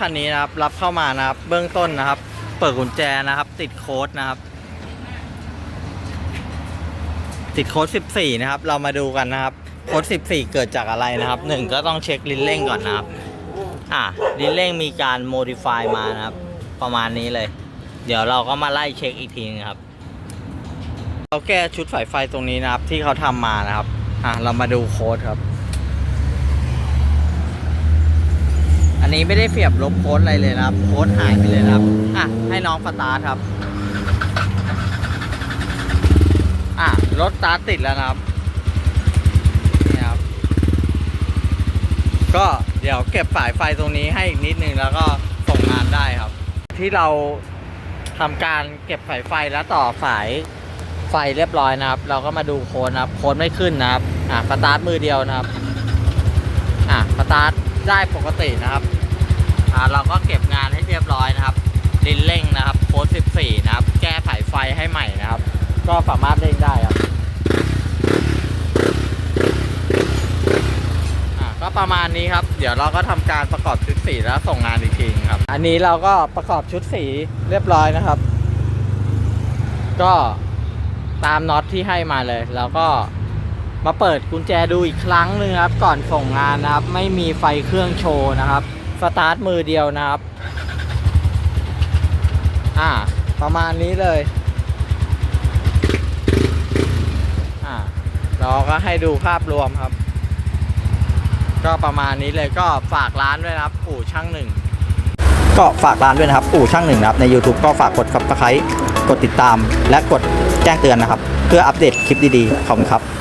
คันนี้นะครับรับเข้ามานะครับ เบื้องต้นนะครับ เปิดกุญแจนะครับ ติดโค้ดนะครับ ติดโค้ด 14 นะครับ เรามาดูกันนะครับ โค้ด 14 เกิดจากอะไรนะครับหนึ่งก็ต้องเช็คลิ้นเร่งก่อนนะครับ อะลิ้นเร่งมีการโมดิฟายมานะครับ ประมาณนี้เลย เดี๋ยวเราก็มาไล่เช็คอีกทีนึงครับเราแก้ชุดสายไฟตรงนี้นะครับ ที่เขาทำมานะครับ อะเรามาดูโค้ดครับ นนี้ไม่ได้เสียบลบโค้ดอะไรเลยนะครับ โค้ดหายไปเลยนะครับ อะ ให้น้องสตาร์ทครับ อะ รถสตาร์ทติดแล้วนะครับนี่ครับ ก็เดี๋ยวเก็บสายไฟตรงนี้ให้อีกนิดนึงแล้วก็ส่งงานได้ครับ ที่เราทำการเก็บสายไฟแล้วต่อสายไฟเรียบร้อยนะครับ เราก็มาดูโค้ดนะครับ โค้ดไม่ขึ้นนะครับ อะสตาร์ทมือเดียวนะครับ อะสตาร์ทได้ปกตินะครับ อ่าเราก็เก็บงานให้เรียบร้อยนะครับดินเร่งนะครับโค้ด14 นะครับ แก้สายไฟให้ใหม่นะครับ ก็สามารถเร่งได้ครับก็ประมาณนี้ครับ เดี๋ยวเราก็ทำการประกอบชุดสีแล้วส่งงานอีกทีครับ อันนี้เราก็ประกอบชุดสีเรียบร้อยนะครับ ก็ตามน็อตที่ให้มาเลย แล้วก็มาเปิดกุญแจดูอีกครั้งหนึ่งครับ ก่อนส่งงานนะครับ ไม่มีไฟเครื่องโชว์นะครับ สตาร์ทมือเดียวนะครับ อ่า ประมาณนี้เลย อ่าเราก็ให้ดูภาพรวมครับ ก็ประมาณนี้เลยก็ฝากร้านด้วยนะครับอู่ช่างหนึ่ง ก็ฝากร้านด้วยนะครับอู่ช่างหนึ่งนะครับใน YouTube ก็ฝากกด subscribe กดติดตาม และกดแจ้งเตือนนะครับ เพื่ออัปเดตคลิปดีๆขอบคุณครับ